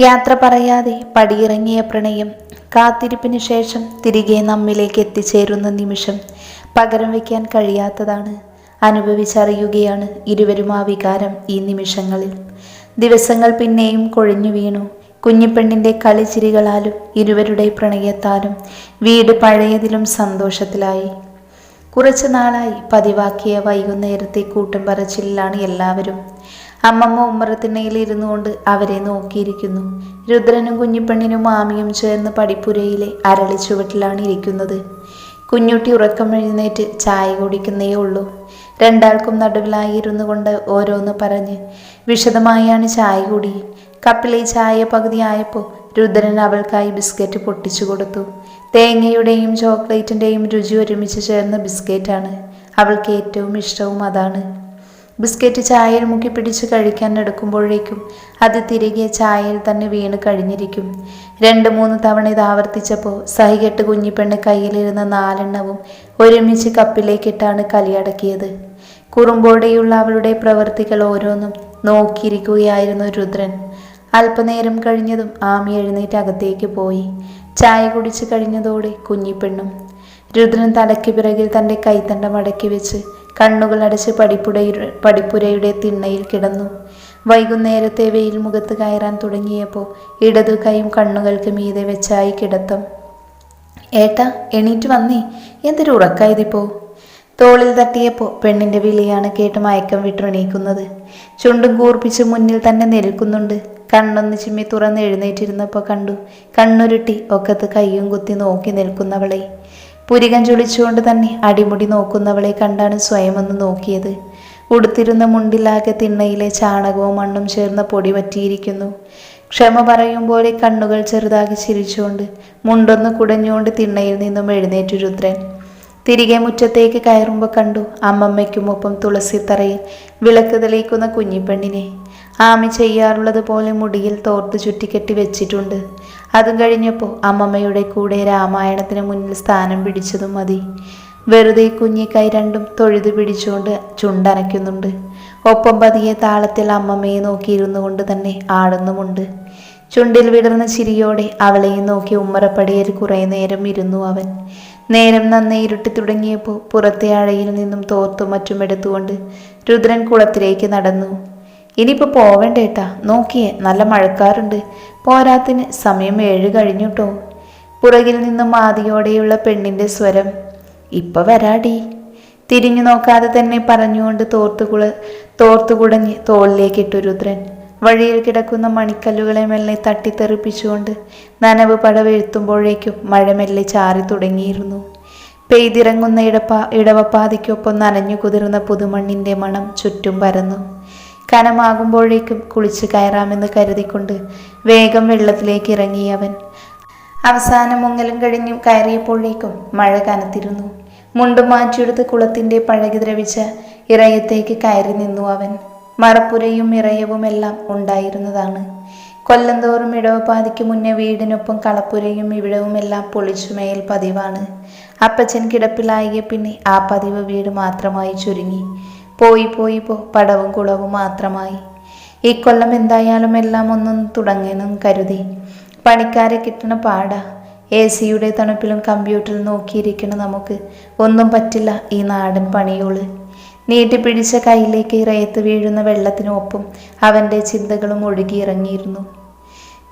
യാത്ര പറയാതെ പടിയിറങ്ങിയ പ്രണയം കാത്തിരിപ്പിന് ശേഷം തിരികെ നമ്മിലേക്ക് എത്തിച്ചേരുന്ന നിമിഷം പകരം വയ്ക്കാൻ കഴിയാത്തതാണ് അനുഭവിച്ചറിയുകയാണ് ഇരുവരും ആ വികാരം ഈ നിമിഷങ്ങളിൽ. ദിവസങ്ങൾ പിന്നെയും കൊഴിഞ്ഞു വീണു. കുഞ്ഞിപ്പെണ്ണിന്റെ കളിച്ചിരികളാലും ഇരുവരുടെ പ്രണയത്താലും വീട് പഴയതിലും സന്തോഷത്തിലായി. കുറച്ചു നാളായി പതിവാക്കിയ വൈകുന്നേരത്തെ കൂട്ടം പറച്ചിലാണ് എല്ലാവരും അമ്മമ്മ ഉമ്മറത്തിണ്ണയിൽ ഇരുന്നു കൊണ്ട് അവരെ നോക്കിയിരിക്കുന്നു. രുദ്രനും കുഞ്ഞിപ്പെണ്ണിനും മാമിയും ചേർന്ന് പടിപ്പുരയിലെ അരളി ചുവട്ടിലാണ് ഇരിക്കുന്നത്. കുഞ്ഞുട്ടി ഉറക്കം എഴുന്നേറ്റ് ചായ കുടിക്കുന്നേ ഉള്ളൂ. രണ്ടാൾക്കും നടുവിലായി ഇരുന്നു കൊണ്ട് ഓരോന്ന് പറഞ്ഞ് വിശദമായാണ് ചായ കുടി. കപ്പിലെ ചായ പകുതിയായപ്പോൾ രുദ്രൻ അവൾക്കായി ബിസ്ക്കറ്റ് പൊട്ടിച്ചു കൊടുത്തു. തേങ്ങയുടെയും ചോക്ലേറ്റിന്റെയും രുചി ഒരുമിച്ച് ചേർന്ന ബിസ്ക്കറ്റാണ്. അവൾക്ക് ഏറ്റവും ഇഷ്ടവും അതാണ്. ബിസ്ക്കറ്റ് ചായയിൽ മുക്കി പിടിച്ച് കഴിക്കാൻ എടുക്കുമ്പോഴേക്കും അത് തിരികെ ചായയിൽ തന്നെ വീണ് കഴിഞ്ഞിരിക്കും. രണ്ട് മൂന്ന് തവണ ഇത് ആവർത്തിച്ചപ്പോൾ സഹികെട്ട് കുഞ്ഞിപ്പെണ്ണ് കയ്യിലിരുന്ന നാലെണ്ണവും ഒരുമിച്ച് കപ്പിലേക്കിട്ടാണ് കലിയടക്കിയത് കുറുമ്പോടെയുള്ള അവളുടെ പ്രവൃത്തികൾ ഓരോന്നും നോക്കിയിരിക്കുകയായിരുന്നു രുദ്രൻ. അല്പനേരം കഴിഞ്ഞതും ആമി എഴുന്നേറ്റ് അകത്തേക്ക് പോയി. ചായ കുടിച്ച് കഴിഞ്ഞതോടെ കുഞ്ഞിപ്പെണ്ണും രുദ്രൻ തലയ്ക്ക് പിറകിൽ തന്റെ കൈത്തണ്ട മടക്കി വെച്ച് കണ്ണുകൾ അടച്ച് പടിപ്പുരയുടെ പടിപ്പുരയുടെ തിണ്ണയിൽ കിടന്നു. വൈകുന്നേരത്തെ വെയിൽ മുഖത്ത് കയറാൻ തുടങ്ങിയപ്പോൾ ഇടതു കൈയും കണ്ണുകൾക്ക് മീതെ വെച്ചായി കിടത്തം. ഏട്ടാ എണീറ്റ് വന്നേ. എന്തൊരു ഉറക്കായതിപ്പോ? തോളിൽ തട്ടിയപ്പോൾ പെണ്ണിന്റെ വിളിയാണ് കേട്ട് മയക്കം വിട്ടുണീക്കുന്നത്. ചുണ്ടും കൂർപ്പിച്ച് മുന്നിൽ തന്നെ നിൽക്കുന്നുണ്ട്. കണ്ണൊന്ന് ചിമ്മി തുറന്ന് എഴുന്നേറ്റിരുന്നപ്പോൾ കണ്ടു കണ്ണുരുട്ടി ഒക്കത്ത് കയ്യും കുത്തി നോക്കി നിൽക്കുന്നവളെ. പുരികം ചുളിച്ചുകൊണ്ട് തന്നെ അടിമുടി നോക്കുന്നവളെ കണ്ടാണ് സ്വയം ഒന്ന് നോക്കിയത്. ഉടുത്തിരുന്ന മുണ്ടിലാകെ തിണ്ണയിലെ ചാണകവും മണ്ണും ചേർന്ന പൊടി പറ്റിയിരിക്കുന്നു ക്ഷമ പറയും പോലെ കണ്ണുകൾ ചെറുതാക്കി ചിരിച്ചുകൊണ്ട് മുണ്ടൊന്ന് കുടഞ്ഞുകൊണ്ട് തിണ്ണയിൽ നിന്നും എഴുന്നേറ്റു രുദ്രൻ. തിരികെ മുറ്റത്തേക്ക് കയറുമ്പോൾ കണ്ടു അമ്മമ്മയ്ക്കുമൊപ്പം തുളസിത്തറയിൽ വിളക്ക് തെളിയിക്കുന്ന കുഞ്ഞിപ്പെണ്ണിനെ. ആമി ചെയ്യാറുള്ളത് പോലെ മുടിയിൽ തോർത്ത് ചുറ്റിക്കെട്ടി വെച്ചിട്ടുണ്ട്. അതും കഴിഞ്ഞപ്പോൾ അമ്മമ്മയുടെ കൂടെ രാമായണത്തിന് മുന്നിൽ സ്ഥാനം പിടിച്ചതും മതി. വെറുതെ കുഞ്ഞിക്കൈ രണ്ടും തൊഴുത് പിടിച്ചുകൊണ്ട് ചുണ്ടനയ്ക്കുന്നുണ്ട്. ഒപ്പം പതിയെ താളത്തിൽ അമ്മമ്മയെ നോക്കിയിരുന്നു കൊണ്ട് തന്നെ ആടുന്നുമുണ്ട്. ചുണ്ടിൽ വിടർന്ന ചിരിയോടെ അവളെയും നോക്കി ഉമ്മറപ്പടിയിൽ കുറേ നേരം ഇരുന്നു അവൻ. നേരം നന്നേ ഇരുട്ടി തുടങ്ങിയപ്പോൾ പുറത്തെ അഴയിൽ നിന്നും തോർത്തും മറ്റും എടുത്തുകൊണ്ട് രുദ്രൻ കുളത്തിലേക്ക് നടന്നു. ഇനിയിപ്പോൾ പോവേണ്ടേട്ടാ നോക്കിയേ നല്ല മഴക്കാറുണ്ട്. പോരാത്തിന് സമയം ഏഴ് കഴിഞ്ഞുട്ടോ. പുറകിൽ നിന്ന് മാതിയോടെയുള്ള പെണ്ണിന്റെ സ്വരം ഇപ്പൊ വരാടി. തിരിഞ്ഞു നോക്കാതെ തന്നെ പറഞ്ഞുകൊണ്ട് തോർത്തുകുള തോർത്തുകുടഞ്ഞ് തോളിലേക്കിട്ടു രുദ്രൻ വഴിയിൽ കിടക്കുന്ന മണിക്കല്ലുകളെ മെല്ലെ തട്ടിത്തെറിപ്പിച്ചുകൊണ്ട് നനവ് പടവെഴുത്തുമ്പോഴേക്കും മഴ മെല്ലെ ചാറി തുടങ്ങിയിരുന്നു. പെയ്തിറങ്ങുന്ന ഇടപ്പാ ഇടവപ്പാതിക്കൊപ്പം നനഞ്ഞു കുതിർന്ന പുതുമണ്ണിന്റെ മണം ചുറ്റും പരന്നു. കനമാകുമ്പോഴേക്കും കുളിച്ച് കയറാമെന്ന് കരുതിക്കൊണ്ട് വേഗം വെള്ളത്തിലേക്ക് ഇറങ്ങിയവൻ അവസാനം മുങ്ങലും കഴിഞ്ഞു കയറിയപ്പോഴേക്കും മഴ കനത്തിരുന്നു. മുണ്ടും മാറ്റിയെടുത്ത് കുളത്തിന്റെ പഴകി ദ്രവിച്ച ഇറയത്തേക്ക് കയറി നിന്നു അവൻ. മറപ്പുരയും ഇറയവും എല്ലാം ഉണ്ടായിരുന്നതാണ്. കൊല്ലന്തോറും ഇടവപ്പാതിക്ക് മുന്നേ വീടിനൊപ്പം കളപ്പുരയും ഇവിടവും എല്ലാം പൊളിച്ചുമേൽ പതിവാണ്. അപ്പച്ചൻ കിടപ്പിലായ പിന്നെ ആ പതിവ് വീട് മാത്രമായി ചുരുങ്ങി. പോയി പോയി പോ പടവും കുളവും മാത്രമായി. ഈ കൊല്ലം എന്തായാലും എല്ലാം ഒന്നും തുടങ്ങിയെന്നും കരുതി. പണിക്കാരെ കിട്ടണ പാടാ. എ സിയുടെ തണുപ്പിലും കമ്പ്യൂട്ടറിൽ നോക്കിയിരിക്കണം നമുക്ക് ഒന്നും പറ്റില്ല ഈ നാടൻ പണിയോൾ. നീട്ടിപ്പിടിച്ച കയ്യിലേക്ക് ഇറയത്ത് വീഴുന്ന വെള്ളത്തിനൊപ്പം അവന്റെ ചിന്തകളും ഒഴുകിയിറങ്ങിയിരുന്നു.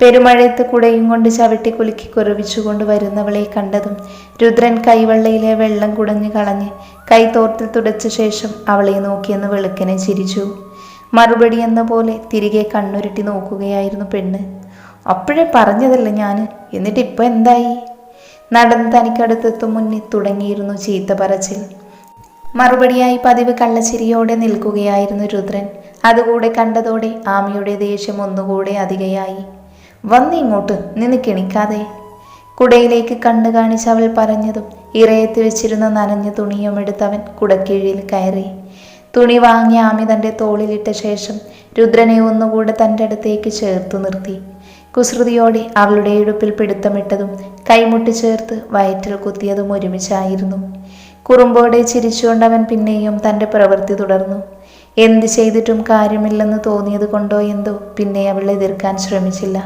പെരുമഴയത്ത് കുടയും കൊണ്ട് ചവിട്ടി കുലുക്കി കുറവിച്ചുകൊണ്ട് വരുന്നവളെ കണ്ടതും രുദ്രൻ കൈവെള്ളയിലെ വെള്ളം കുടഞ്ഞു കളഞ്ഞ് കൈ തോർത്തിൽ തുടച്ച ശേഷം അവളെ നോക്കിയെന്ന് വെളുക്കനെ ചിരിച്ചു. മറുപടി എന്ന പോലെ തിരികെ കണ്ണുരുട്ടി നോക്കുകയായിരുന്നു പെണ്ണ്. അപ്പോഴേ പറഞ്ഞതല്ല ഞാൻ എന്നിട്ട് ഇപ്പൊ എന്തായി? നടന്ന് തനിക്കടുത്തെത്തും മുന്നിൽ തുടങ്ങിയിരുന്നു ചീത്ത പറച്ചിൽ. മറുപടിയായി പതിവ് കള്ളച്ചിരിയോടെ നിൽക്കുകയായിരുന്നു രുദ്രൻ. അതുകൂടെ കണ്ടതോടെ ആമിയുടെ ദേഷ്യം ഒന്നുകൂടെ അധികയായി. വന്നിങ്ങോട്ട് നിന്ന് കിണിക്കാതെ. കുടയിലേക്ക് കണ്ണു കാണിച്ച് അവൾ പറഞ്ഞതും ഇറയത്ത് വെച്ചിരുന്ന നനഞ്ഞ തുണിയും എടുത്തവൻ കുടക്കീഴിൽ കയറി. തുണി വാങ്ങി ആമി തന്റെ തോളിലിട്ട ശേഷം രുദ്രനെ ഒന്നുകൂടെ തന്റെ അടുത്തേക്ക് ചേർത്തു നിർത്തി. കുസൃതിയോടെ അവളുടെ ഇടുപ്പിൽ പിടുത്തമിട്ടതും കൈമുട്ടി ചേർത്ത് വയറ്റിൽ കുത്തിയതും ഒരുമിച്ചായിരുന്നു. കുറുമ്പോടെ ചിരിച്ചുകൊണ്ടവൻ പിന്നെയും തന്റെ പ്രവൃത്തി തുടർന്നു. എന്ത് ചെയ്തിട്ടും കാര്യമില്ലെന്ന് തോന്നിയത് കൊണ്ടോ എന്തോ പിന്നെ അവൾ എതിർക്കാൻ ശ്രമിച്ചില്ല.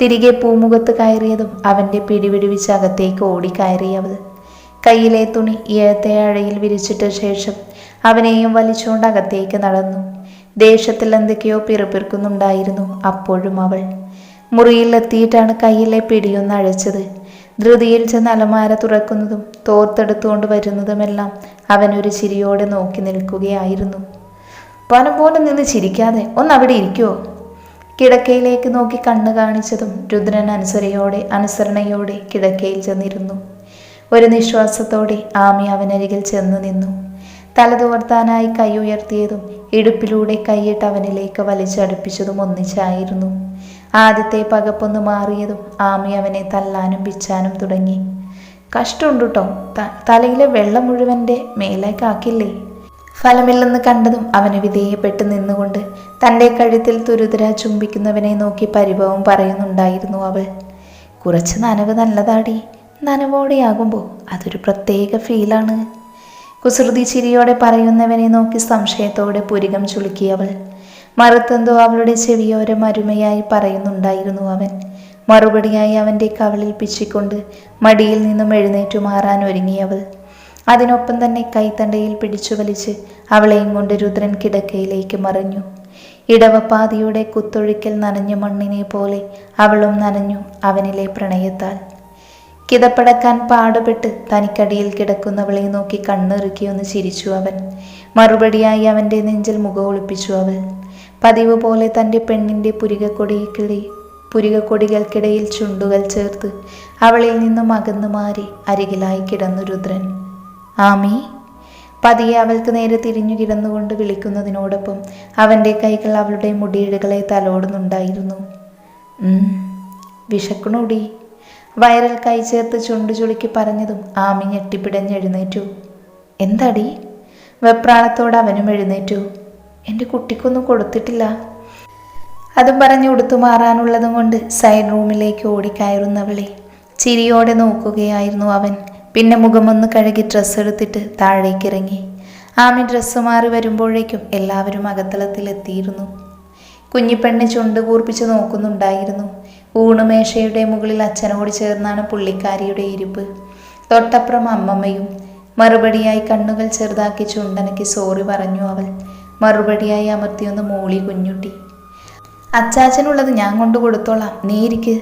തിരികെ പൂമുഖത്ത് കയറിയതും അവന്റെ പിടിപിടിവിച്ച് അകത്തേക്ക് ഓടിക്കയറി അവൾ. കയ്യിലെ തുണി ഇഴത്തെ അഴയിൽ വിരിച്ചിട്ട ശേഷം അവനെയും വലിച്ചുകൊണ്ട് അകത്തേക്ക് നടന്നു. ദേഷ്യത്തിൽ എന്തൊക്കെയോ പിറുപിറുക്കുന്നുണ്ടായിരുന്നു അപ്പോഴും അവൾ. മുറിയിലെത്തിയിട്ടാണ് കയ്യിലെ പിടിയൊന്ന് അഴച്ചത്. ധൃതിയിൽ ചെന്ന് അലമാര തുറക്കുന്നതും തോർത്തെടുത്തുകൊണ്ട് വരുന്നതുമെല്ലാം അവനൊരു ചിരിയോടെ നോക്കി നിൽക്കുകയായിരുന്നു. പനം പോലെ നിന്ന് ചിരിക്കാതെ ഒന്ന് അവിടെ ഇരിക്കുവോ? കിടക്കയിലേക്ക് നോക്കി കണ്ണു കാണിച്ചതും രുദ്രൻ അനുസരയോടെ അനുസരണയോടെ കിടക്കയിൽ ചെന്നിരുന്നു. ഒരു നിശ്വാസത്തോടെ ആമി അവനരികിൽ ചെന്നു നിന്നു. തലതുവർത്താനായി കൈ ഉയർത്തിയതും ഇടുപ്പിലൂടെ കൈയിട്ട് അവനിലേക്ക് വലിച്ചടുപ്പിച്ചതും ഒന്നിച്ചായിരുന്നു. ആദ്യത്തെ പകപ്പൊന്ന് മാറിയതും ആമി അവനെ തല്ലാനും പിച്ചാനും തുടങ്ങി. കഷ്ടമുണ്ട് കേട്ടോ തലയിലെ വെള്ളം മുഴുവന്റെ മേലേക്കാക്കില്ലേ ഫലമില്ലെന്ന് കണ്ടതും അവന് വിധേയപ്പെട്ട് നിന്നുകൊണ്ട് തന്റെ കഴുത്തിൽ തുരുതര ചുംബിക്കുന്നവനെ നോക്കി പരിഭവം പറയുന്നുണ്ടായിരുന്നു അവൾ. കുറച്ച് നനവ് നല്ലതാടി നനവോടെയാകുമ്പോൾ അതൊരു പ്രത്യേക ഫീലാണ്. കുസൃതി ചിരിയോടെ പറയുന്നവനെ നോക്കി സംശയത്തോടെ പുരികം ചുളുക്കിയവൾ മറുത്തെന്തോ അവളുടെ ചെവിയോരം അരുമയായി പറയുന്നുണ്ടായിരുന്നു അവൻ. മറുപടിയായി അവന്റെ കവളിൽ പിച്ചിക്കൊണ്ട് മടിയിൽ നിന്നും എഴുന്നേറ്റു മാറാൻ ഒരുങ്ങിയവൾ അതിനൊപ്പം തന്നെ കൈത്തണ്ടയിൽ പിടിച്ചു വലിച്ച് അവളെയും കൊണ്ട് രുദ്രൻ കിടക്കയിലേക്ക് മറിഞ്ഞു. ഇടവപ്പാതിയുടെ കുത്തൊഴുക്കൽ നനഞ്ഞ മണ്ണിനെ പോലെ അവളും നനഞ്ഞു അവനിലെ പ്രണയത്താൽ. കിതപ്പടക്കാൻ പാടുപെട്ട് തനിക്കടിയിൽ കിടക്കുന്നവളെ നോക്കി കണ്ണിറുക്കിയൊന്ന് ചിരിച്ചു അവൻ. മറുപടിയായി അവന്റെ നെഞ്ചിൽ മുഖം ഒളിപ്പിച്ചു അവൾ. പതിവ് പോലെ തന്റെ പെണ്ണിന്റെ പുരികക്കൊടിക്കിടെ പുരികക്കൊടികൾക്കിടയിൽ ചുണ്ടുകൾ ചേർത്ത് അവളിൽ നിന്നും അകന്നു മാറി അരികിലായി കിടന്നു രുദ്രൻ. ആമി? പതിയെ അവൾക്ക് നേരെ തിരിഞ്ഞു കിടന്നുകൊണ്ട് വിളിക്കുന്നതിനോടൊപ്പം അവന്റെ കൈകൾ അവളുടെ മുടിയിഴകളെ തലോടുന്നുണ്ടായിരുന്നു. വിശക്കണോടി? വയറിൽ കൈ ചേർത്ത് ചുണ്ടു ചുളുക്കി പറഞ്ഞതും ആമി ഞെട്ടിപ്പിടഞ്ഞെഴുന്നേറ്റു എന്താടി? വെപ്രാളത്തോടെ അവനും എഴുന്നേറ്റു. എന്റെ കുട്ടിക്കൊന്നും കൊടുത്തിട്ടില്ല. അതും പറഞ്ഞു ഉടുത്തു മാറാനുള്ളതും കൊണ്ട് സൈഡ് റൂമിലേക്ക് ഓടിക്കയറുന്നവളെ ചിരിയോടെ നോക്കുകയായിരുന്നു അവൻ. പിന്നെ മുഖമൊന്ന് കഴുകി ഡ്രസ്സ് എടുത്തിട്ട് താഴേക്കിറങ്ങി. ആമി ഡ്രസ്സ് മാറി വരുമ്പോഴേക്കും എല്ലാവരും അകത്തളത്തിലെത്തിയിരുന്നു. കുഞ്ഞിപ്പെണ്ണ് ചുണ്ട് കൂർപ്പിച്ച് നോക്കുന്നുണ്ടായിരുന്നു. ഊണുമേശയുടെ മുകളിൽ അച്ഛനോട് ചേർന്നാണ് പുള്ളിക്കാരിയുടെ ഇരിപ്പ്. തൊട്ടപ്പുറം അമ്മമ്മയും മറുപടിയായി കണ്ണുകൾ ചെറുതാക്കി ചുണ്ടനയ്ക്ക് സോറി പറഞ്ഞു അവൾ. മറുപടിയായി അമർത്തിയൊന്ന് മൂളി കുഞ്ഞുട്ടി. അച്ചാച്ചനുള്ളത് ഞാൻ കൊണ്ടു കൊടുത്തോളാം. നീരിക്ക്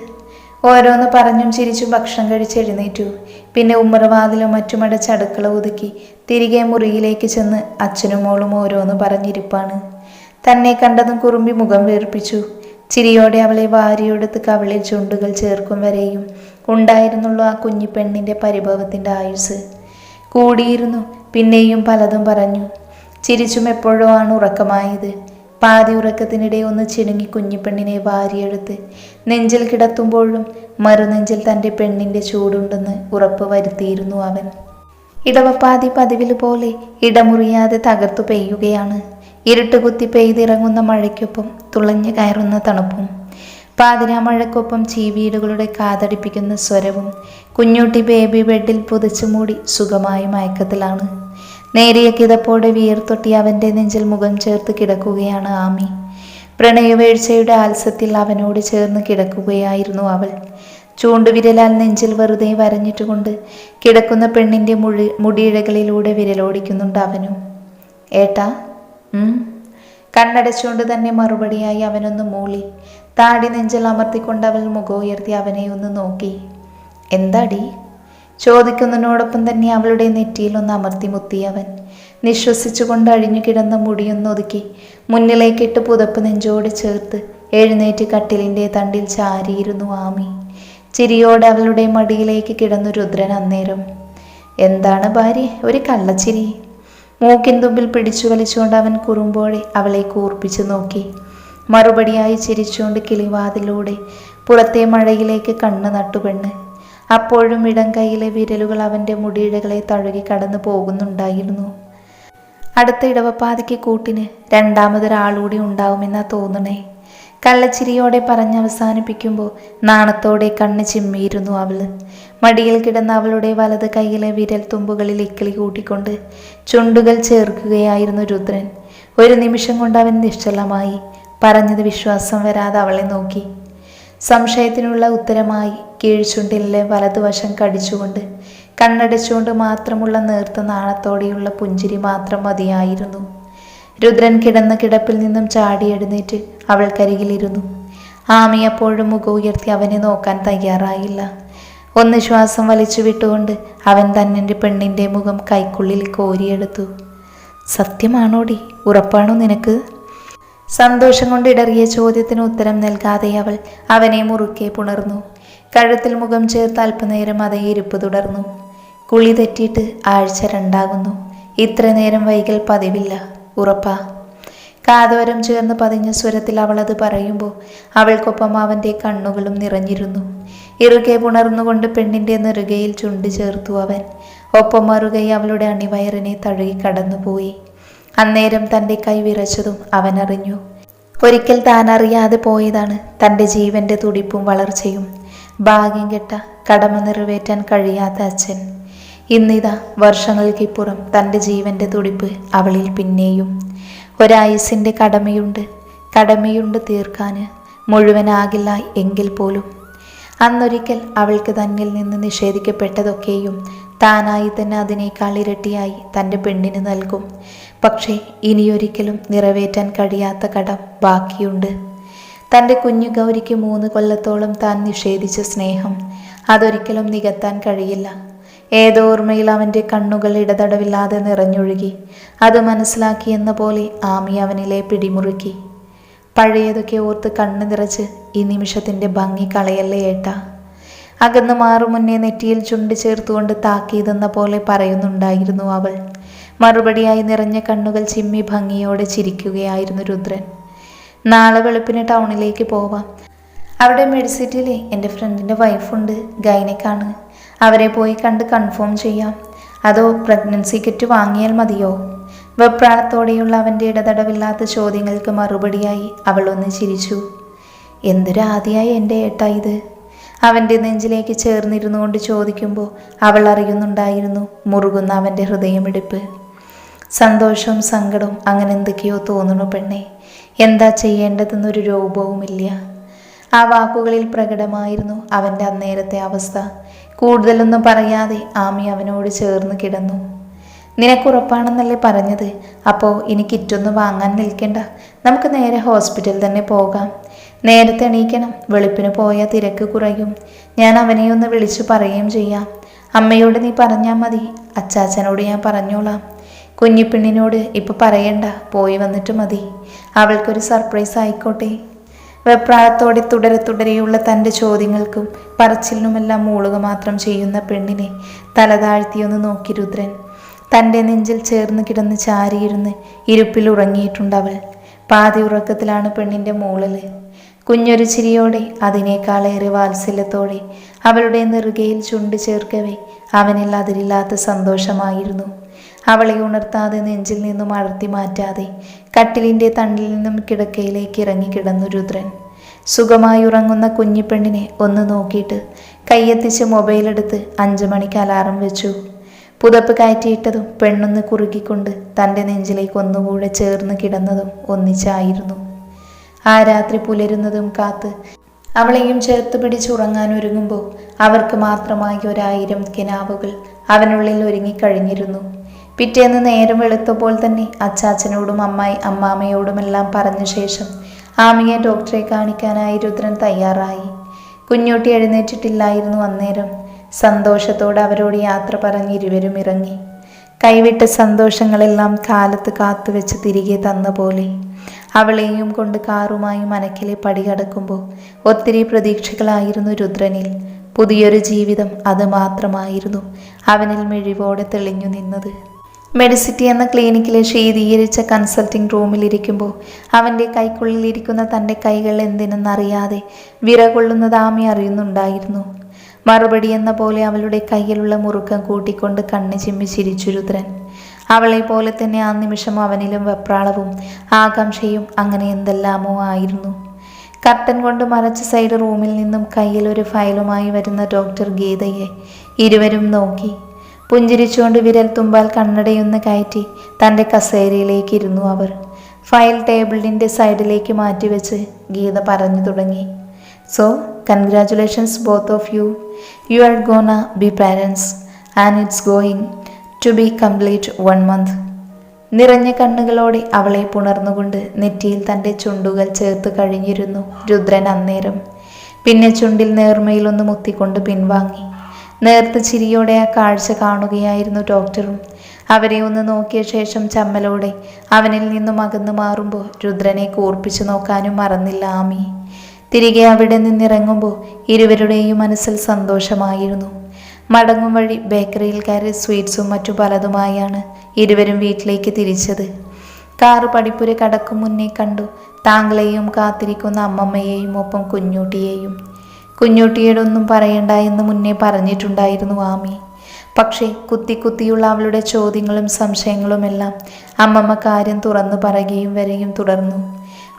ഓരോന്ന് പറഞ്ഞും ചിരിച്ചും ഭക്ഷണം കഴിച്ച് എഴുന്നേറ്റു. പിന്നെ ഉമ്മറവാതിലും മറ്റുമടച്ച് അടുക്കള ഒതുക്കി തിരികെ മുറിയിലേക്ക് ചെന്ന് അച്ഛനും മോളും ഓരോന്ന് പറഞ്ഞിരിപ്പാണ്. തന്നെ കണ്ടതും കുറുമ്പി മുഖം വീർപ്പിച്ചു. ചിരിയോടെ അവളെ വാരിയെടുത്ത് കവളിൽ ചുണ്ടുകൾ ചേർക്കും വരെയും ഉണ്ടായിരുന്നുള്ളൂ ആ കുഞ്ഞു പെണ്ണിന്റെ പരിഭവത്തിന്റെ ആയുസ് കൂടിയിരുന്നു പിന്നെയും പലതും പറഞ്ഞു. ചിരിച്ചും എപ്പോഴോ ആണ് ഉറക്കമായത്. പാതി ഉറക്കത്തിനിടെ ഒന്ന് ചിണുങ്ങി കുഞ്ഞിപ്പെണ്ണിനെ വാരിയെടുത്ത് നെഞ്ചിൽ കിടത്തുമ്പോഴും മറുനെഞ്ചിൽ തന്റെ പെണ്ണിന്റെ ചൂടുണ്ടെന്ന് ഉറപ്പ് വരുത്തിയിരുന്നു അവൻ. ഇടവപ്പാതി പതിവിൽ പോലെ ഇടമുറിയാതെ തകർത്തു പെയ്യുകയാണ്. ഇരുട്ടുകുത്തി പെയ്തിറങ്ങുന്ന മഴയ്ക്കൊപ്പം തുളഞ്ഞു കയറുന്ന തണുപ്പും. പാതിരാ മഴയ്ക്കൊപ്പം ചീവീടുകളുടെ കാതടിപ്പിക്കുന്ന സ്വരവും കുഞ്ഞുട്ടി ബേബി ബെഡിൽ പുതച്ചു മൂടി സുഖമായി മയക്കത്തിലാണ്. നേരിയ കിതപ്പോടെ വിയർത്തൊട്ടി അവന്റെ നെഞ്ചിൽ മുഖം ചേർത്ത് കിടക്കുകയാണ് ആമി. പ്രണയവേഴ്ചയുടെ ആത്സത്തിൽ അവനോട് ചേർന്ന് കിടക്കുകയായിരുന്നു അവൾ. ചൂണ്ടുവിരലാൽ നെഞ്ചിൽ വെറുതെ വരഞ്ഞിട്ടുകൊണ്ട് കിടക്കുന്ന പെണ്ണിന്റെ മുഴി മുടിയിഴകളിലൂടെ വിരലോടിക്കുന്നുണ്ട് അവനും. ഏട്ടാ കണ്ണടച്ചുകൊണ്ട് തന്നെ മറുപടിയായി അവനൊന്ന് മൂളി. താടി നെഞ്ചിൽ അമർത്തിക്കൊണ്ട് അവൾ മുഖം ഉയർത്തി അവനെ ഒന്ന് നോക്കി. എന്താടി? ചോദിക്കുന്നതിനോടൊപ്പം തന്നെ അവളുടെ നെറ്റിയിൽ ഒന്ന് അമർത്തി മുത്തിയവൻ നിശ്വസിച്ചുകൊണ്ട് അഴിഞ്ഞു കിടന്ന മുടിയൊന്നൊതുക്കി മുന്നിലേക്കിട്ട് പുതപ്പ് നെഞ്ചോട് ചേർത്ത് എഴുന്നേറ്റ് കട്ടിലിന്റെ തണ്ടിൽ ചാരിയിരുന്നു ആമി. ചിരിയോടെ അവളുടെ മടിയിലേക്ക് കിടന്നു രുദ്രൻ അന്നേരം. എന്താണ് ഭാര്യ? ഒരു കള്ളച്ചിരി. മൂക്കിൻ തുമ്പിൽ പിടിച്ചു വലിച്ചുകൊണ്ട് അവൻ കുറുമ്പോഴെ അവളെ കൂർപ്പിച്ചു നോക്കി. മറുപടിയായി ചിരിച്ചുകൊണ്ട് കിളിവാതിലൂടെ പുറത്തെ മഴയിലേക്ക് കണ്ണ് നട്ടുപെണ്ണ് അപ്പോഴും ഇടം കൈയിലെ വിരലുകൾ അവന്റെ മുടിയിഴകളെ തഴുകി കടന്നു പോകുന്നുണ്ടായിരുന്നു. അടുത്ത ഇടവപ്പാതിക്ക് കൂട്ടിന് രണ്ടാമതൊരാളൂടി ഉണ്ടാവുമെന്നാ തോന്നണേ. കള്ളച്ചിരിയോടെ പറഞ്ഞവസാനിപ്പിക്കുമ്പോൾ നാണത്തോടെ കണ്ണ് ചിമ്മിയിരുന്നു അവൾ. മടിയിൽ കിടന്ന അവളുടെ വലത് കൈയിലെ വിരൽ തുമ്പുകളിൽ ഇക്കിളി കൂട്ടിക്കൊണ്ട് ചുണ്ടുകൾ ചേർക്കുകയായിരുന്നു രുദ്രൻ. ഒരു നിമിഷം കൊണ്ട് അവൻ നിശ്ചലമായി പറഞ്ഞത് വിശ്വാസം വരാതെ അവളെ നോക്കി. സംശയത്തിനുള്ള ഉത്തരമായി കീഴ്ചുണ്ടിലെ വലതുവശം കടിച്ചുകൊണ്ട് കണ്ണടച്ചുകൊണ്ട് മാത്രമുള്ള നേർത്ത നാണത്തോടെയുള്ള പുഞ്ചിരി മാത്രം മതിയായിരുന്നു. രുദ്രൻ കിടന്ന കിടപ്പിൽ നിന്നും ചാടി എഴുന്നേറ്റ് അവൾക്കരികിലിരുന്നു. ആമി അപ്പോഴും മുഖം ഉയർത്തി അവനെ നോക്കാൻ തയ്യാറായില്ല. ഒന്ന് ശ്വാസം വലിച്ചു വിട്ടുകൊണ്ട് അവൻ തന്നെ പെണ്ണിന്റെ മുഖം കൈക്കുള്ളിൽ കോരിയെടുത്തു. സത്യമാണോടി? ഉറപ്പാണോ നിനക്ക്? സന്തോഷം കൊണ്ട് ഇടറിയ ചോദ്യത്തിന് ഉത്തരം നൽകാതെ അവൾ അവനെ മുറുക്കെ പുണർന്നു. കഴുത്തിൽ മുഖം ചേർത്ത് അല്പനേരം അതേ ഇരിപ്പ് തുടർന്നു. കുളി തെറ്റിയിട്ട് ആഴ്ച രണ്ടാകുന്നു. ഇത്ര നേരം വൈകൽ പതിവില്ല. ഉറപ്പാ. കാതോരം ചേർന്ന് പതിഞ്ഞ സ്വരത്തിൽ അവൾ അത് പറയുമ്പോൾ അവൾക്കൊപ്പം അവന്റെ കണ്ണുകളും നിറഞ്ഞിരുന്നു. ഇറുകെ പുണർന്നുകൊണ്ട് പെണ്ണിന്റെ നെറുകയിൽ ചുണ്ട് ചേർത്തു അവൻ. ഒപ്പം മറുകൈ അവളുടെ അണിവയറിനെ തഴുകി കടന്നുപോയി. അന്നേരം തന്റെ കൈ വിറച്ചതും അവൻ അറിഞ്ഞു. ഒരിക്കൽ താൻ അറിയാതെ പോയതാണ് തന്റെ ജീവന്റെ തുടിപ്പും വളർച്ചയും. ഭാഗ്യം കെട്ട കടമ നിറവേറ്റാൻ കഴിയാത്ത അച്ഛൻ. ഇന്നിതാ വർഷങ്ങൾക്കിപ്പുറം തന്റെ ജീവന്റെ തുടിപ്പ് അവളിൽ പിന്നെയും. ഒരായുസിന്റെ കടമയുണ്ട്. കടമയുണ്ട് തീർക്കാന്. മുഴുവനാകില്ല എങ്കിൽ പോലും. അന്നൊരിക്കൽ അവൾക്ക് തന്നിൽ നിന്ന് നിഷേധിക്കപ്പെട്ടതൊക്കെയും താനായി തന്നെ അതിനേക്കാൾ ഇരട്ടിയായി തന്റെ പെണ്ണിന് നൽകും. പക്ഷേ ഇനിയൊരിക്കലും നിറവേറ്റാൻ കഴിയാത്ത കടം ബാക്കിയുണ്ട്. തന്റെ കുഞ്ഞു ഗൗരിക്ക് മൂന്ന് കൊല്ലത്തോളം താൻ നിഷേധിച്ച സ്നേഹം അതൊരിക്കലും നികത്താൻ കഴിയില്ല. ഏതോ ഓർമ്മയിൽ അവന്റെ കണ്ണുകൾ ഇടതടവില്ലാതെ നിറഞ്ഞൊഴുകി. അത് മനസ്സിലാക്കിയെന്ന പോലെ ആമി അവനിലെ പിടിമുറുക്കി. പഴയതൊക്കെ ഓർത്ത് കണ്ണു നിറച്ച് ഈ നിമിഷത്തിന്റെ ഭംഗി കളയല്ലേ ഏട്ട? അകന്നു മാറു മുന്നേ നെറ്റിയിൽ ചുണ്ടി ചേർത്തുകൊണ്ട് താക്കിയതെന്ന പോലെ പറയുന്നുണ്ടായിരുന്നു അവൾ. മറുപടിയായി നിറഞ്ഞ കണ്ണുകൾ ചിമ്മി ഭംഗിയോടെ ചിരിക്കുകയായിരുന്നു രുദ്രൻ. നാളെ വെളുപ്പിന് ടൗണിലേക്ക് പോവാം. അവിടെ മെഡിസിറ്റിയിലെ എന്റെ ഫ്രണ്ടിന്റെ വൈഫുണ്ട്. ഗൈനക്കാണ്. അവരെ പോയി കണ്ട് കൺഫേം ചെയ്യാം. അതോ പ്രഗ്നൻസി കിറ്റ് വാങ്ങിയാൽ മതിയോ? വെപ്രാളത്തോടെയുള്ള അവന്റെ ഇടതടവില്ലാത്ത ചോദ്യങ്ങൾക്ക് മറുപടിയായി അവൾ ഒന്ന് ചിരിച്ചു. എന്തൊരു ആദ്യമായി എന്റെ ഏട്ട ഇത്? അവന്റെ നെഞ്ചിലേക്ക് ചേർന്നിരുന്നു കൊണ്ട് ചോദിക്കുമ്പോൾ അവൾ അറിയുന്നുണ്ടായിരുന്നു മുറുകുന്ന അവന്റെ ഹൃദയമിടിപ്പ്. സന്തോഷവും സങ്കടവും അങ്ങനെ എന്തൊക്കെയോ തോന്നുന്നു പെണ്ണെ. എന്താ ചെയ്യേണ്ടതെന്നൊരു രൂപവുമില്ല. ആ വാക്കുകളിൽ പ്രകടമായിരുന്നു അവന്റെ അന്നേരത്തെ അവസ്ഥ. കൂടുതലൊന്നും പറയാതെ ആമി അവനോട് ചേർന്ന് കിടന്നു. നിനക്കുറപ്പാണെന്നല്ലേ പറഞ്ഞത്? അപ്പോൾ ഇനി കിറ്റൊന്നും വാങ്ങാൻ നിൽക്കണ്ട. നമുക്ക് നേരെ ഹോസ്പിറ്റൽ തന്നെ പോകാം. നേരത്തെ എണീക്കണം. വെളുപ്പിന് പോയാൽ തിരക്ക് കുറയും. ഞാൻ അവനെ ഒന്ന് വിളിച്ചു പറയുകയും ചെയ്യാം. അമ്മയോട് നീ പറഞ്ഞാൽ മതി. അച്ചാച്ചനോട് ഞാൻ പറഞ്ഞോളാം. കുഞ്ഞിപ്പെണ്ണിനോട് ഇപ്പോൾ പറയണ്ട. പോയി വന്നിട്ട് മതി. അവൾക്കൊരു സർപ്രൈസ് ആയിക്കോട്ടെ. വെപ്രാളത്തോടെ തുടരെ തുടരെയുള്ള തന്റെ ചോദ്യങ്ങൾക്കും പറച്ചിലിനുമെല്ലാം മൂളുക മാത്രം ചെയ്യുന്ന പെണ്ണിനെ തലതാഴ്ത്തിയൊന്ന് നോക്കി രുദ്രൻ. തന്റെ നെഞ്ചിൽ ചേർന്ന് കിടന്ന് ചാരിയിരുന്ന് ഇരുപ്പിൽ ഉറങ്ങിയിട്ടുണ്ടവൾ. പാതി ഉറക്കത്തിലാണ് പെണ്ണിന്റെ മൂളൽ കുഞ്ഞൊരു ചിരിയോടെ അതിനേക്കാളേറെ വാത്സല്യത്തോടെ അവളുടെ നെറുകയിൽ ചുണ്ട് ചേർക്കവേ അവനിൽ അതിരില്ലാത്ത സന്തോഷമായിരുന്നു. അവളെ ഉണർത്താതെ നെഞ്ചിൽ നിന്നും അടർത്തി മാറ്റാതെ കട്ടിലിന്റെ തണ്ടിൽ നിന്നും കിടക്കയിലേക്ക് ഇറങ്ങി കിടന്നു രുദ്രൻ. സുഖമായി ഉറങ്ങുന്ന കുഞ്ഞിപ്പെണ്ണിനെ ഒന്ന് നോക്കിയിട്ട് കയ്യെത്തിച്ച് മൊബൈലെടുത്ത് അഞ്ചു മണിക്ക് അലാറം വെച്ചു. പുതപ്പ് കയറ്റിയിട്ടതും പെണ്ണൊന്ന് കുറുകിക്കൊണ്ട് തന്റെ നെഞ്ചിലേക്ക് ഒന്നുകൂടെ ചേർന്ന് കിടന്നതും ഒന്നിച്ചായിരുന്നു. ആ രാത്രി പുലരുന്നതും കാത്ത് അവളെയും ചേർത്ത് പിടിച്ചുറങ്ങാൻ ഒരുങ്ങുമ്പോൾ അവർക്ക് മാത്രമായി ഒരായിരം കിനാവുകൾ അവനുള്ളിൽ ഒരുങ്ങിക്കഴിഞ്ഞിരുന്നു പിറ്റേന്ന് നേരം വെളുത്തപ്പോൾ തന്നെ അച്ചാച്ചനോടും അമ്മായി അമ്മാമ്മയോടുമെല്ലാം പറഞ്ഞ ശേഷം ആമിയെ ഡോക്ടറെ കാണിക്കാനായി രുദ്രൻ തയ്യാറായി. കുഞ്ഞോട്ടി എഴുന്നേറ്റിട്ടില്ലായിരുന്നു അന്നേരം. സന്തോഷത്തോടെ അവരോട് യാത്ര പറഞ്ഞ് ഇരുവരും ഇറങ്ങി. കൈവിട്ട സന്തോഷങ്ങളെല്ലാം കാലത്ത് കാത്തുവെച്ച് തിരികെ തന്ന പോലെ. അവളെയും കൊണ്ട് കാറുമായി മനക്കിലെ പടി കടക്കുമ്പോൾ ഒത്തിരി പ്രതീക്ഷകളായിരുന്നു രുദ്രനിൽ. പുതിയൊരു ജീവിതം അത് മാത്രമായിരുന്നു അവനിൽ മിഴിവോടെ തെളിഞ്ഞു നിന്നത്. മെഡിസിറ്റി എന്ന ക്ലിനിക്കിലെ ശീതീകരിച്ച കൺസൾട്ടിംഗ് റൂമിലിരിക്കുമ്പോൾ അവന്റെ കൈക്കുള്ളിലിരിക്കുന്ന തന്റെ കൈകൾ എന്തിനെന്നറിയാതെ വിറകൊള്ളുന്നത് ആമി അറിയുന്നുണ്ടായിരുന്നു. മറുപടി എന്ന പോലെ അവളുടെ കയ്യിലുള്ള മുറുക്കം കൂട്ടിക്കൊണ്ട് കണ്ണ് ചിമ്മി ചിരിച്ചു രുദ്രൻ. അവളെ പോലെ തന്നെ ആ നിമിഷം അവനിലും വെപ്രാളവും ആകാംക്ഷയും അങ്ങനെ എന്തെല്ലാമോ ആയിരുന്നു. കർട്ടൻ കൊണ്ട് മറച്ച സൈഡ് റൂമിൽ നിന്നും കയ്യിൽ ഒരു ഫയലുമായി വരുന്ന ഡോക്ടർ ഗീതയെ ഇരുവരും നോക്കി. പുഞ്ചിരിച്ചുകൊണ്ട് വിരൽ തുമ്പാൽ കണ്ണടയൊന്ന് കയറ്റി തന്റെ കസേരയിലേക്ക് ഇരുന്നു അവർ. ഫയൽ ടേബിളിന്റെ സൈഡിലേക്ക് മാറ്റിവെച്ച് ഗീത പറഞ്ഞു തുടങ്ങി. So congratulations both of you. You are gonna be parents and it's going to be complete one month. നിറഞ്ഞ കണ്ണുകളോടെ അവളെ പുണർന്നുകൊണ്ട് നെറ്റിയിൽ തന്റെ ചുണ്ടുകൾ ചേർത്ത് കഴിഞ്ഞിരുന്നു രുദ്രൻ അന്നേരം. പിന്നെ ചുണ്ടിൽ നേർമയിലൊന്ന് മുത്തിക്കൊണ്ട് പിൻവാങ്ങി. നേർത്ത ചിരിയോടെ ആ കാഴ്ച കാണുകയായിരുന്നു ഡോക്ടറും. അവരെ ഒന്ന് നോക്കിയ ശേഷം ചമ്മലോടെ അവനിൽ നിന്നും അകന്നു മാറുമ്പോൾ രുദ്രനെ കൂർപ്പിച്ചു നോക്കാനും മറന്നില്ല ആമി. തിരികെ അവിടെ നിന്നിറങ്ങുമ്പോൾ ഇരുവരുടെയും മനസ്സിൽ സന്തോഷമായിരുന്നു. മടങ്ങും വഴി ബേക്കറിയിൽ കയറി സ്വീറ്റ്സും മറ്റു പലതുമായാണ് ഇരുവരും വീട്ടിലേക്ക് തിരിച്ചത്. കാറ് പടിപ്പുര കടക്കും മുന്നേ കണ്ടു താങ്കളെയും കാത്തിരിക്കുന്ന അമ്മമ്മയെയും ഒപ്പം കുഞ്ഞൂട്ടിയെയും. കുഞ്ഞൂട്ടിയുടെ ഒന്നും പറയണ്ട എന്ന് മുന്നേ പറഞ്ഞിട്ടുണ്ടായിരുന്നു ആമി. പക്ഷേ കുത്തി കുത്തിയുള്ള അവളുടെ ചോദ്യങ്ങളും സംശയങ്ങളുമെല്ലാം അമ്മമ്മ കാര്യം തുറന്നു പറയുകയും വരെയും തുടർന്നു.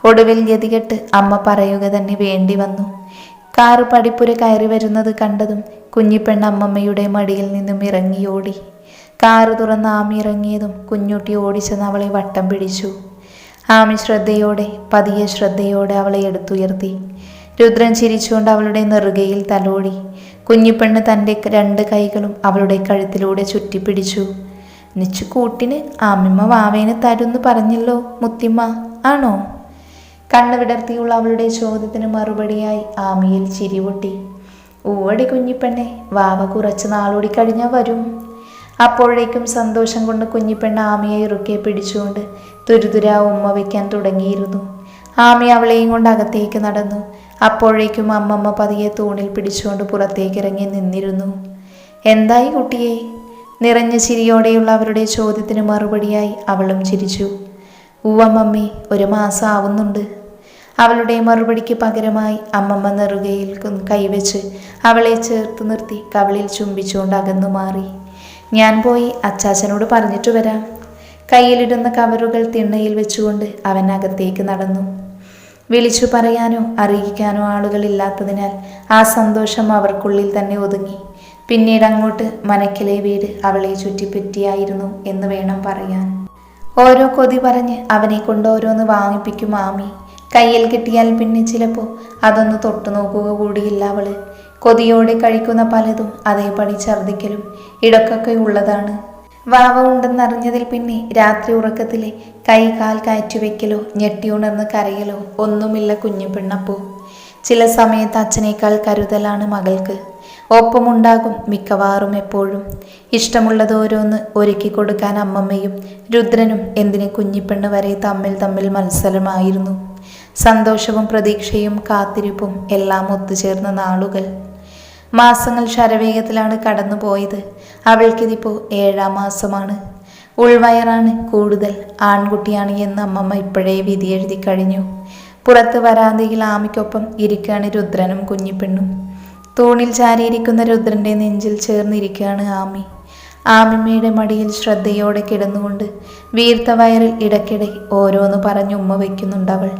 ഒടുവിൽ ഗതികെട്ട് അമ്മ പറയുക തന്നെ വേണ്ടി വന്നു. കാറ് പടിപ്പുര കയറി വരുന്നത് കണ്ടതും കുഞ്ഞിപ്പെണ്ണ അമ്മമ്മയുടെ മടിയിൽ നിന്നും ഇറങ്ങി ഓടി. കാറ് തുറന്ന് ആമി ഇറങ്ങിയതും കുഞ്ഞുട്ടി ഓടിച്ചെന്ന് അവളെ വട്ടം പിടിച്ചു. ആമി ശ്രദ്ധയോടെ പതിയെ ശ്രദ്ധയോടെ അവളെ എടുത്തുയർത്തി. രുദ്രൻ ചിരിച്ചുകൊണ്ട് അവളുടെ നെറുകയിൽ തലോടി. കുഞ്ഞിപ്പെണ്ണ് തന്റെ രണ്ട് കൈകളും അവളുടെ കഴുത്തിലൂടെ ചുറ്റിപ്പിടിച്ചു. നിച്ചു കൂട്ടിന് ആമിമ്മ വാവേനെ തരുന്ന് പറഞ്ഞല്ലോ മുത്തിമ്മ. ആണോ? കണ്ണു വിടർത്തിയുള്ള അവളുടെ ചോദ്യത്തിന് മറുപടിയായി ആമിയിൽ ചിരിപൊട്ടി ഊവടി കുഞ്ഞിപ്പെണ്ണെ വാവ കുറച്ച് നാളോടി കഴിഞ്ഞാൽ വരും. അപ്പോഴേക്കും സന്തോഷം കൊണ്ട് കുഞ്ഞിപ്പെണ്ണ് ആമിയെ ഇറുക്കെ പിടിച്ചുകൊണ്ട് തുരുതുരാ ഉമ്മ വയ്ക്കാൻ തുടങ്ങിയിരുന്നു. ആമി അവളെയും കൊണ്ട് അകത്തേക്ക് നടന്നു. അപ്പോഴേക്കും അമ്മമ്മ പതിയെ തൂണിൽ പിടിച്ചുകൊണ്ട് പുറത്തേക്ക് ഇറങ്ങി നിന്നിരുന്നു. എന്തായി കുട്ടിയെ? നിറഞ്ഞ ചിരിയോടെയുള്ള അവരുടെ ചോദ്യത്തിന് മറുപടിയായി അവളും ചിരിച്ചു. ഉവ്വമ്മമ്മി മമ്മി ഒരു മാസം ആവുന്നുണ്ട്. അവളുടെ മറുപടിക്ക് പകരമായി അമ്മമ്മ നെറുകയിൽ കൈവച്ച് അവളെ ചേർത്ത് നിർത്തി കവളിൽ ചുംബിച്ചുകൊണ്ട് അകന്നു മാറി. ഞാൻ പോയി അച്ചാച്ചനോട് പറഞ്ഞിട്ട് വരാം. കയ്യിലിടുന്ന കവറുകൾ തിണ്ണയിൽ വെച്ചുകൊണ്ട് അവൻ അകത്തേക്ക് നടന്നു. വിളിച്ചു പറയാനോ അറിയിക്കാനോ ആളുകളില്ലാത്തതിനാൽ ആ സന്തോഷം അവർക്കുള്ളിൽ തന്നെ ഒതുങ്ങി. പിന്നീട് അങ്ങോട്ട് മനക്കിലെ വീട് അവളെ ചുറ്റിപ്പറ്റിയായിരുന്നു എന്ന് വേണം പറയാൻ. ഓരോ കൊതി പറഞ്ഞ് അവനെ കൊണ്ട് ഓരോന്ന് വാങ്ങിപ്പിക്കും ആമി കയ്യിൽ കിട്ടിയാൽ പിന്നെ ചിലപ്പോൾ അതൊന്ന് തൊട്ടു നോക്കുക കൂടിയില്ല അവൾ. കൊതിയോടെ കഴിക്കുന്ന പലതും അതേപടി ഛർദിക്കലും ഇടക്കൊക്കെ ഉള്ളതാണ്. വാവ ഉണ്ടെന്നറിഞ്ഞതിൽ പിന്നെ രാത്രി ഉറക്കത്തിലെ കൈ കാൽ കയറ്റിവെക്കലോ ഞെട്ടിയുണർന്ന് കരയലോ ഒന്നുമില്ല കുഞ്ഞു പെണ്ണപ്പോ. ചില സമയത്ത് അച്ഛനേക്കാൾ കരുതലാണ് മകൾക്ക്. ഒപ്പമുണ്ടാകും മിക്കവാറും എപ്പോഴും. ഇഷ്ടമുള്ളത് ഓരോന്ന് ഒരുക്കി കൊടുക്കാൻ അമ്മമ്മയും രുദ്രനും എന്തിന് കുഞ്ഞിപ്പെണ്ണ് വരെ തമ്മിൽ തമ്മിൽ മത്സരമായിരുന്നു. സന്തോഷവും പ്രതീക്ഷയും കാത്തിരിപ്പും എല്ലാം ഒത്തുചേർന്ന നാളുകൾ. മാസങ്ങൾ ശരവേഗത്തിലാണ് കടന്നുപോയത്. അവൾക്കിതിപ്പോൾ ഏഴാം മാസമാണ്. ഉൾവയറാണ് കൂടുതൽ ആൺകുട്ടിയാണ് എന്ന് അമ്മമ്മ ഇപ്പോഴേ വിധി എഴുതി കഴിഞ്ഞു. പുറത്ത് വരാന്തയിൽ ആമിക്കൊപ്പം ഇരിക്കുകയാണ് രുദ്രനും കുഞ്ഞിപ്പെണ്ണും. തൂണിൽ ചാരിയിരിക്കുന്ന രുദ്രന്റെ നെഞ്ചിൽ ചേർന്നിരിക്കുകയാണ് ആമി. ആമിമ്മയുടെ മടിയിൽ ശ്രദ്ധയോടെ കിടന്നുകൊണ്ട് വീർത്ത വയറിൽ ഇടയ്ക്കിടെ ഓരോന്ന് പറഞ്ഞ് ഉമ്മ വയ്ക്കുന്നുണ്ടവൾ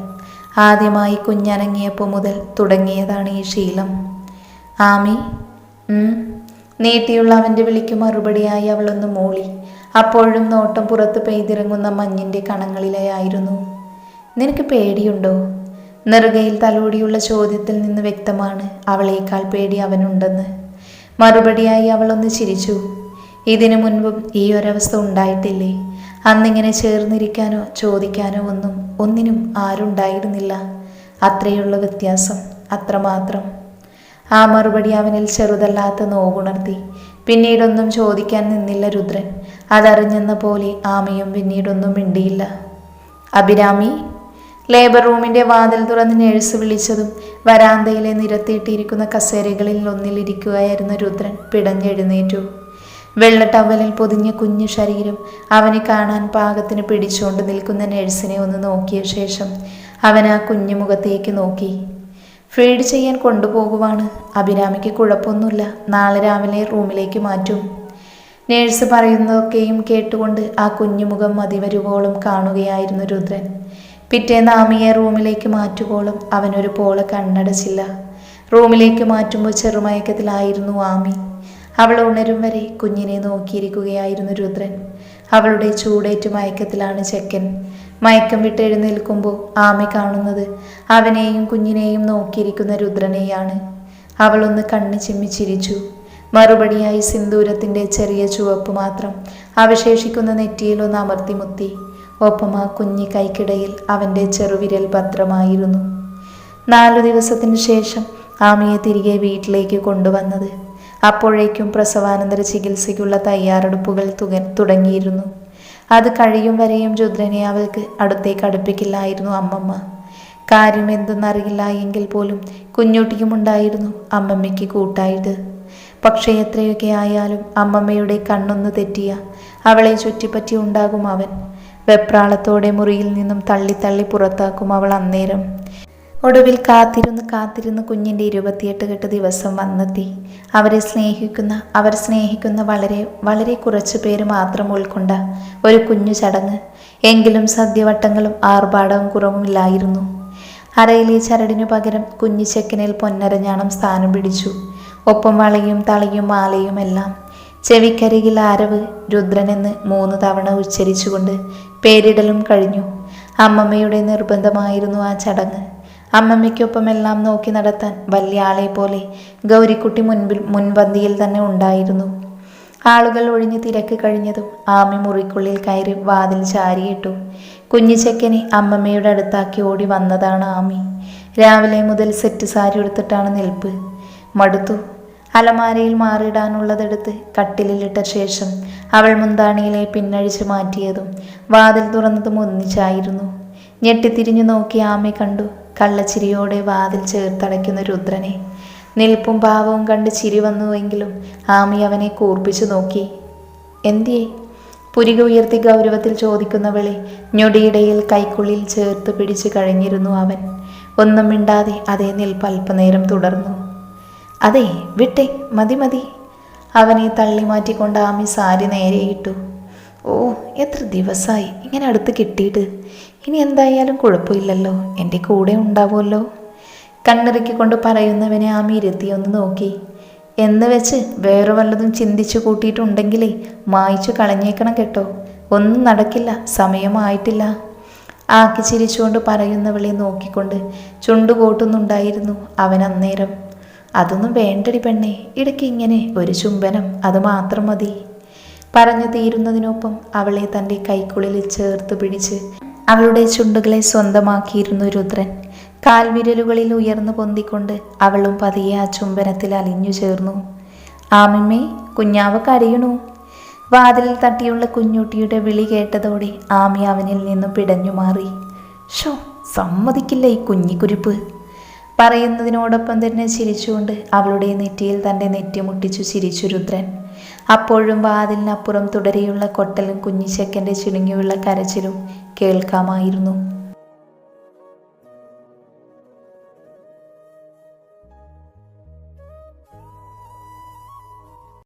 ആദ്യമായി കുഞ്ഞനങ്ങിയപ്പോൾ മുതൽ തുടങ്ങിയതാണ് ഈ ശീലം. ആമി. നീട്ടിയുള്ള അവന്റെ വിളിക്ക് മറുപടിയായി അവളൊന്ന് മൂളി. അപ്പോഴും നോട്ടം പുറത്ത് പെയ്തിറങ്ങുന്ന മഞ്ഞിന്റെ കണങ്ങളിലായിരുന്നു നിനക്ക് പേടിയുണ്ടോ? നെറുകയിൽ തലോടിയുള്ള ചോദ്യത്തിൽ നിന്ന് വ്യക്തമാണ് അവളേക്കാൾ പേടി അവനുണ്ടെന്ന്. മറുപടിയായി അവളൊന്ന് ചിരിച്ചു. ഇതിനു മുൻപും ഈ ഒരവസ്ഥ ഉണ്ടായിട്ടില്ലേ? അന്നിങ്ങനെ ചേർന്നിരിക്കാനോ ചോദിക്കാനോ ഒന്നും ഒന്നിനും ആരുണ്ടായിരുന്നില്ല. അത്രയുള്ള വ്യത്യാസം അത്രമാത്രം. ആ മറുപടി അവനിൽ ചെറുതല്ലാത്ത നോവുണർത്തി. പിന്നീടൊന്നും ചോദിക്കാൻ നിന്നില്ല രുദ്രൻ. അതറിഞ്ഞെന്ന പോലെ ആമയും പിന്നീടൊന്നും മിണ്ടിയില്ല. അഭിരാമി ലേബർ റൂമിന്റെ വാതിൽ തുറന്ന് നേഴ്സ് വിളിച്ചതും വരാന്തയിലെ നിരത്തിയിട്ടിരിക്കുന്ന കസേരകളിൽ ഒന്നിലിരിക്കുകയായിരുന്ന രുദ്രൻ പിടഞ്ഞെഴുന്നേറ്റു. വെള്ള ടവലിൽ പൊതിഞ്ഞ കുഞ്ഞു ശരീരം അവനെ കാണാൻ പാകത്തിന് പിടിച്ചുകൊണ്ട് നിൽക്കുന്ന നേഴ്സിനെ ഒന്ന് നോക്കിയ ശേഷം അവൻ ആ കുഞ്ഞു മുഖത്തേക്ക് നോക്കി. ഫീഡ് ചെയ്യാൻ കൊണ്ടുപോകുവാണ്. അഭിരാമിക്ക് കുഴപ്പമൊന്നുമില്ല. നാളെ രാവിലെ റൂമിലേക്ക് മാറ്റും. നേഴ്സ് പറയുന്നതൊക്കെയും കേട്ടുകൊണ്ട് ആ കുഞ്ഞുമുഖം മതിവരുവോളം കാണുകയായിരുന്നു രുദ്രൻ. പിറ്റേന്ന് ആമിയെ റൂമിലേക്ക് മാറ്റുവോളം അവനൊരു പോളെ കണ്ണടച്ചില്ല. റൂമിലേക്ക് മാറ്റുമ്പോൾ ചെറുമയക്കത്തിലായിരുന്നു ആമി. അവൾ ഉണരും വരെ കുഞ്ഞിനെ നോക്കിയിരിക്കുകയായിരുന്നു രുദ്രൻ. അവളുടെ ചൂടേറ്റ് മയക്കത്തിലാണ് ചെക്കൻ. മയക്കം വിട്ട് എഴുന്നേൽക്കുമ്പോൾ ആമി കാണുന്നത് അവനെയും കുഞ്ഞിനെയും നോക്കിയിരിക്കുന്ന രുദ്രനെയാണ്. അവളൊന്ന് കണ്ണ് ചിമ്മി ചിരിച്ചു. മറുപടിയായി സിന്ദൂരത്തിന്റെ ചെറിയ ചുവപ്പ് മാത്രം അവശേഷിക്കുന്ന നെറ്റിയിലൊന്ന് അമർത്തിമുത്തി ഒപ്പം ആ കുഞ്ഞി കൈക്കിടയിൽ അവന്റെ ചെറുവിരൽ ഭദ്രമായിരുന്നു. നാലു ദിവസത്തിന് ശേഷം ആമിയെ തിരികെ വീട്ടിലേക്ക് കൊണ്ടുവന്നത്. അപ്പോഴേക്കും പ്രസവാനന്തര ചികിത്സയ്ക്കുള്ള തയ്യാറെടുപ്പുകൾ തുടങ്ങിയിരുന്നു. അത് കഴിയും വരെയും രുദ്രനെ അവൾക്ക് അടുത്തേക്ക് അടുപ്പിക്കില്ലായിരുന്നു അമ്മമ്മ. കാര്യം എന്തെന്നറിയില്ല എങ്കിൽ പോലും കുഞ്ഞുട്ടിക്കുമുണ്ടായിരുന്നു അമ്മമ്മയ്ക്ക് കൂട്ടായിട്ട്. പക്ഷേ എത്രയൊക്കെ ആയാലും അമ്മമ്മയുടെ കണ്ണൊന്ന് തെറ്റിയ അവളെ ചുറ്റിപ്പറ്റി ഉണ്ടാകും അവൻ. വെപ്രാളത്തോടെ മുറിയിൽ നിന്നും തള്ളി തള്ളി പുറത്താക്കും അവൾ അന്നേരം. ഒടുവിൽ കാത്തിരുന്ന് കാത്തിരുന്ന് കുഞ്ഞിന്റെ ഇരുപത്തിയെട്ട് കെട്ട് ദിവസം വന്നെത്തി. അവരെ സ്നേഹിക്കുന്ന അവർ സ്നേഹിക്കുന്ന വളരെ വളരെ കുറച്ച് പേര് മാത്രം ഉൾക്കൊണ്ട ഒരു കുഞ്ഞു ചടങ്ങ്. എങ്കിലും സദ്യവട്ടങ്ങളും ആർഭാടവും കുറവുമില്ലായിരുന്നു. അരയിലെ ചരടിനു പകരം കുഞ്ഞു ചെക്കനിൽ പൊന്നരഞ്ഞാണം സ്ഥാനം പിടിച്ചു. ഒപ്പം വളയും തളയും മാലയും എല്ലാം. ചെവിക്കരികിൽ ആരവ് രുദ്രനെന്ന് മൂന്ന് തവണ ഉച്ചരിച്ചുകൊണ്ട് പേരിടലും കഴിഞ്ഞു. അമ്മമ്മയുടെ നിർബന്ധമായിരുന്നു ആ ചടങ്ങ്. അമ്മമ്മയ്ക്കൊപ്പം എല്ലാം നോക്കി നടത്താൻ വലിയ ആളെ പോലെ ഗൗരിക്കുട്ടി മുൻപിൽ മുൻപന്തിയിൽ തന്നെ ഉണ്ടായിരുന്നു. ആളുകൾ ഒഴിഞ്ഞ് തിരക്ക് കഴിഞ്ഞതും ആമി മുറിക്കുള്ളിൽ കയറി വാതിൽ ചാരിയിട്ടു കുഞ്ഞിച്ചക്കനെ അമ്മമ്മയുടെ അടുത്താക്കി ഓടി വന്നതാണ് ആമി. രാവിലെ മുതൽ സെറ്റ് സാരി എടുത്തിട്ടാണ് നിൽപ്പ്. മടുത്തു. അലമാരയിൽ മാറിയിടാനുള്ളതെടുത്ത് കട്ടിലിലിട്ട ശേഷം അവൾ മുന്താണിയിലെ പിന്നഴിച്ച് മാറ്റിയതും വാതിൽ തുറന്നതും ഒന്നിച്ചായിരുന്നു. ഞെട്ടിത്തിരിഞ്ഞു നോക്കി ആമി കണ്ടു. കള്ളച്ചിരിയോടെ വാതിൽ ചേർത്തടയ്ക്കുന്ന രുദ്രനെ. നിൽപ്പും ഭാവവും കണ്ട് ചിരി വന്നുവെങ്കിലും ആമി അവനെ കൂർപ്പിച്ചു നോക്കി. എന്തിയേ? പുരിക ഉയർത്തി ഗൗരവത്തിൽ ചോദിക്കുന്നവളെ ഞൊടിയിടയിൽ കൈക്കുള്ളിൽ ചേർത്ത് പിടിച്ചു കഴിഞ്ഞിരുന്നു അവൻ. ഒന്നും മിണ്ടാതെ അതേ നിൽപ്പ് അല്പനേരം തുടർന്നു. അതെ വിട്ടെ മതി മതി. അവനെ തള്ളി മാറ്റിക്കൊണ്ട് ആമി സാരി നേരെയിട്ടു ഓ എത്ര ദിവസമായി ഇങ്ങനെ അടുത്ത് കിട്ടിയിട്ട്. ഇനി എന്തായാലും കുഴപ്പമില്ലല്ലോ. എന്റെ കൂടെ ഉണ്ടാവുമല്ലോ. കണ്ണിറുക്കിക്കൊണ്ട് പറയുന്നവനെ ആമി ഒന്ന് നോക്കി. എന്ന് വെച്ച് വേറെ വല്ലതും ചിന്തിച്ചു കൂട്ടിയിട്ടുണ്ടെങ്കിലേ മായിച്ചു കളഞ്ഞേക്കണം കേട്ടോ. ഒന്നും നടക്കില്ല. സമയമായിട്ടില്ല. ആക്കി ചിരിച്ചുകൊണ്ട് പറയുന്നവളെ നോക്കിക്കൊണ്ട് ചുണ്ടുകൂട്ടുന്നുണ്ടായിരുന്നു അവൻ അന്നേരം. അതൊന്നും വേണ്ടടി പെണ്ണേ. ഇടയ്ക്ക് ഇങ്ങനെ ഒരു ചുംബനം. അത് മാത്രം മതി. പറഞ്ഞു തീരുന്നതിനൊപ്പം അവളെ തന്റെ കൈക്കുള്ളിൽ ചേർത്ത് പിടിച്ച് അവളുടെ ചുണ്ടുകളെ സ്വന്തമാക്കിയിരുന്നു രുദ്രൻ. കാൽവിരലുകളിൽ ഉയർന്നു പൊന്തിക്കൊണ്ട് അവളും പതിയെ ആ ചുംബനത്തിൽ അലിഞ്ഞു ചേർന്നു. ആമിമ്മേ കുഞ്ഞാവ കരയണു. വാതിലിൽ തട്ടിയുള്ള കുഞ്ഞുട്ടിയുടെ വിളി കേട്ടതോടെ ആമി അവനിൽ നിന്നും പിടഞ്ഞു മാറി. ഷോ സമ്മതിക്കില്ല ഈ കുഞ്ഞിക്കുരിപ്പ്. പറയുന്നതിനോടൊപ്പം തന്നെ ചിരിച്ചുകൊണ്ട് അവളുടെ നെറ്റിയിൽ തന്റെ നെറ്റി മുട്ടിച്ചു ചിരിച്ചു രുദ്രൻ. അപ്പോഴും വാതിലിനപ്പുറം തുടരെയുള്ള കൊട്ടലും കുഞ്ഞിച്ചക്കന്റെ ചുരുങ്ങിയുള്ള കരച്ചിലും കേൾക്കാമായിരുന്നു.